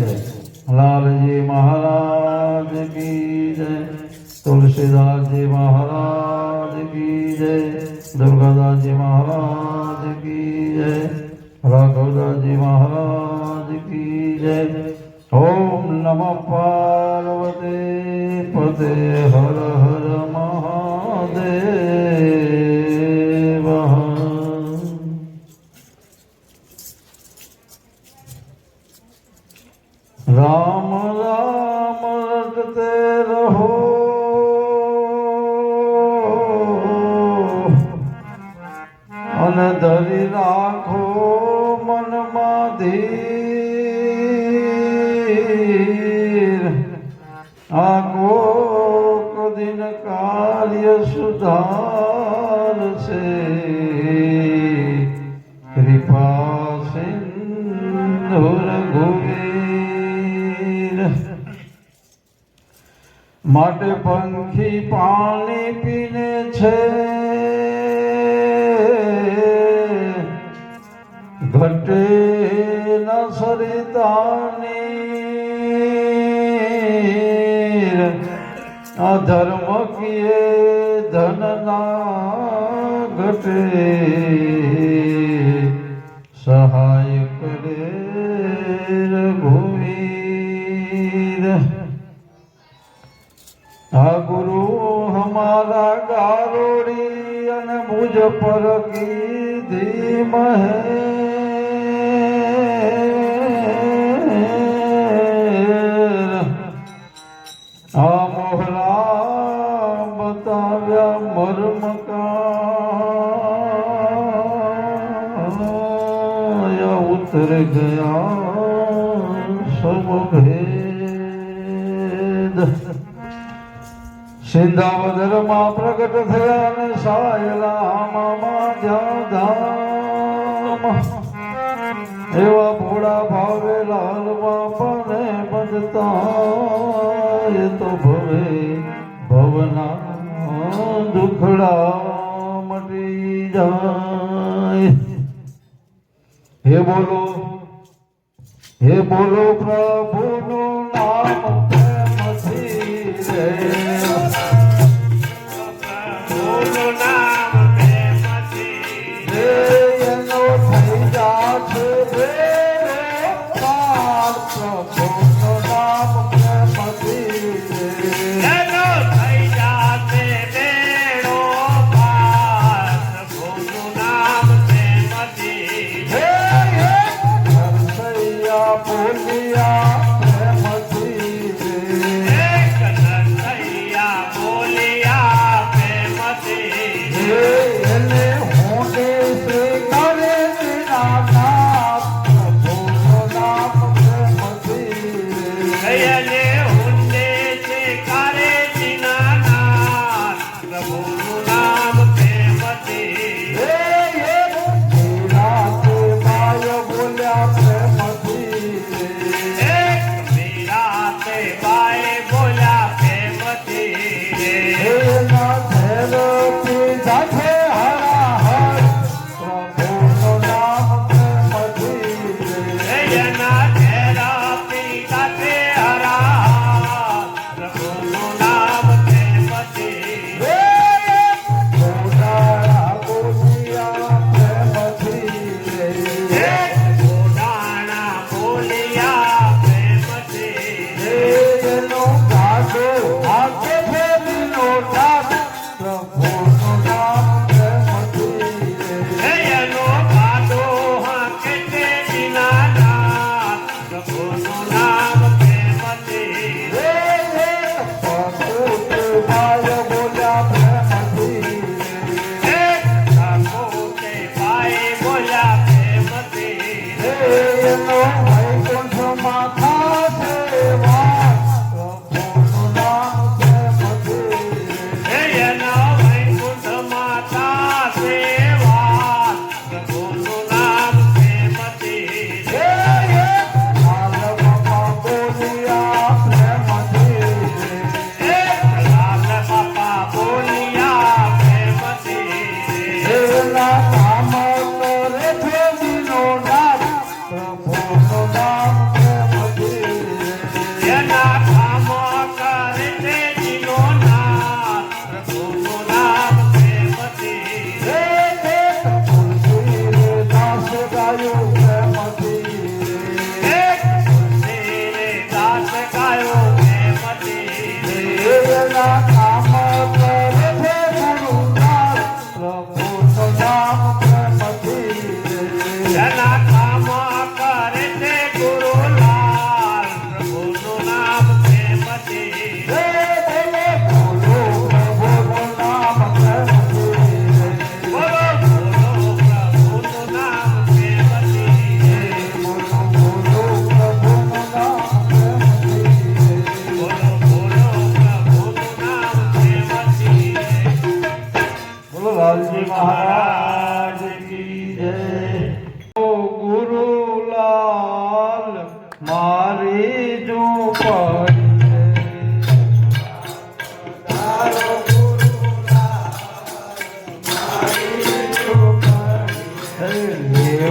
જય લાલજી મહારાજ કી જય તુલસીદાસજી મહારાજ કી જય દુર્ગાદાસજી મહારાજ કી જય રાઘવદાસજી મહારાજ કી જય ઓમ નમઃ પાર્વતી પતે હર રામ રામ રટતે રહો. અને ધરી રાખો મનમાં ધીર. આ કોક દિન કાર્ય સુધારશે. કૃપા સિંધુ રઘુવીર માટે પંખી પાણી પીને છે. ઘટે ન સરિતાની અધર્મ કિયે ધન ના ઘટે. સહાય કરે રઘુવીર આ ગુરુ હમારા ગારોડી અને મુજ પર કીધી મહેર. આ મોહરા બતાવ્યા મર્મ કા ઉતર ગયા સિંધાવદરમાં પ્રગટ થયા અને સાયલામાં ધામ એવા ભોળા ભાવે લાલ બાપાને બનતા એ તો ભવે ભવના દુખડા મટી જાય. હે બોલો હે બોલો પ્રભુનું નામ પ્રેમથી રે.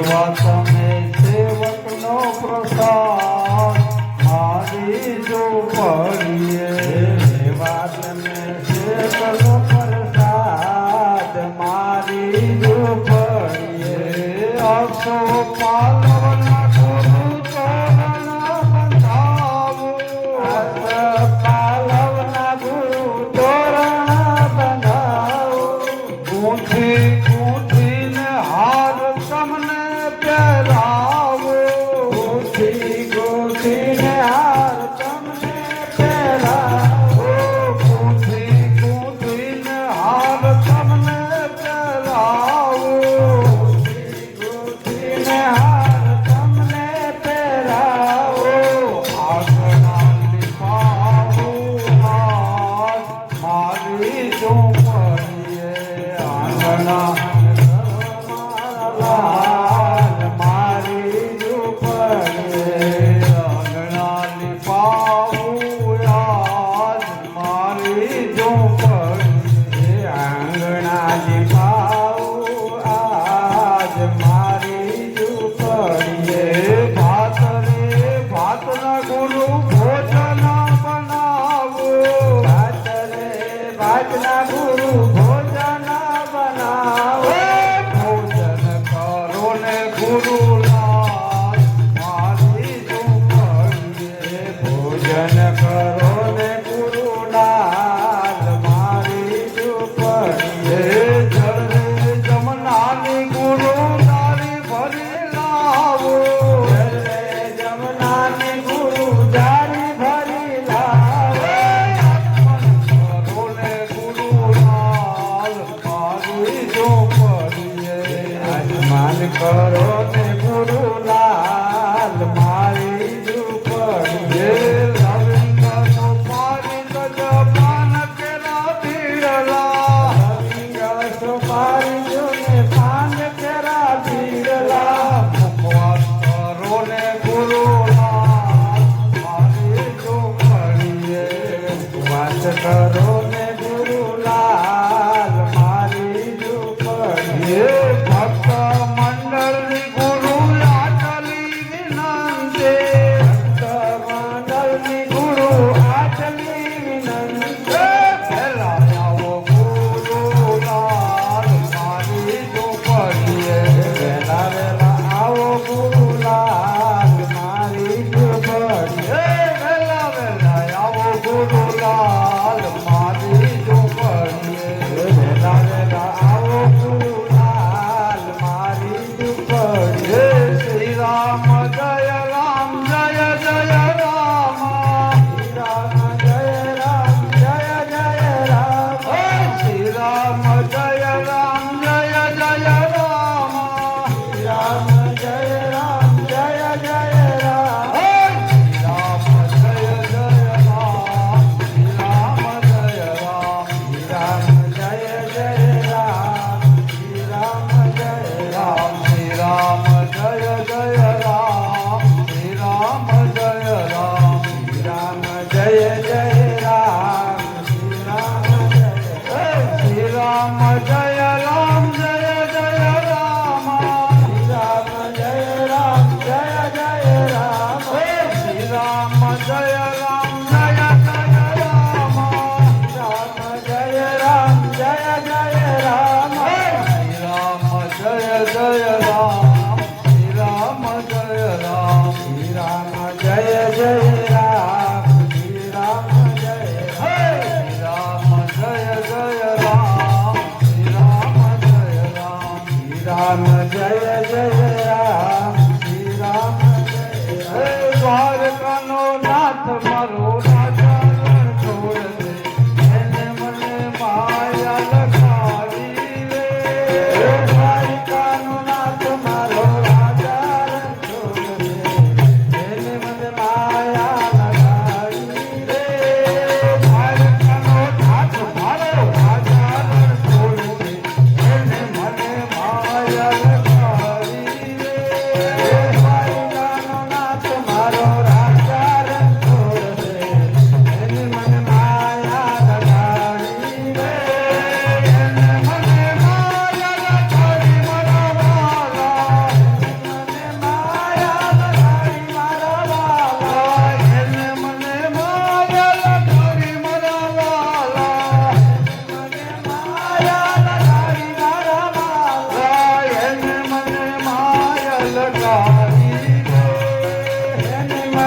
walk on me.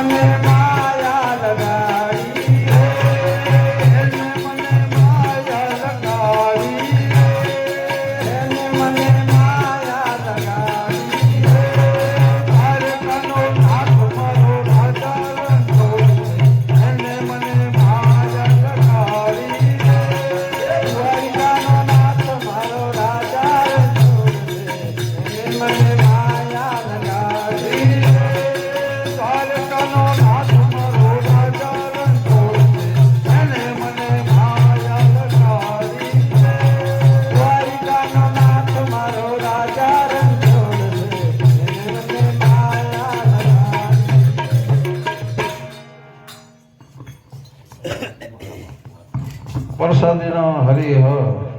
minha irmã. પ્રસાદીનો હરિહ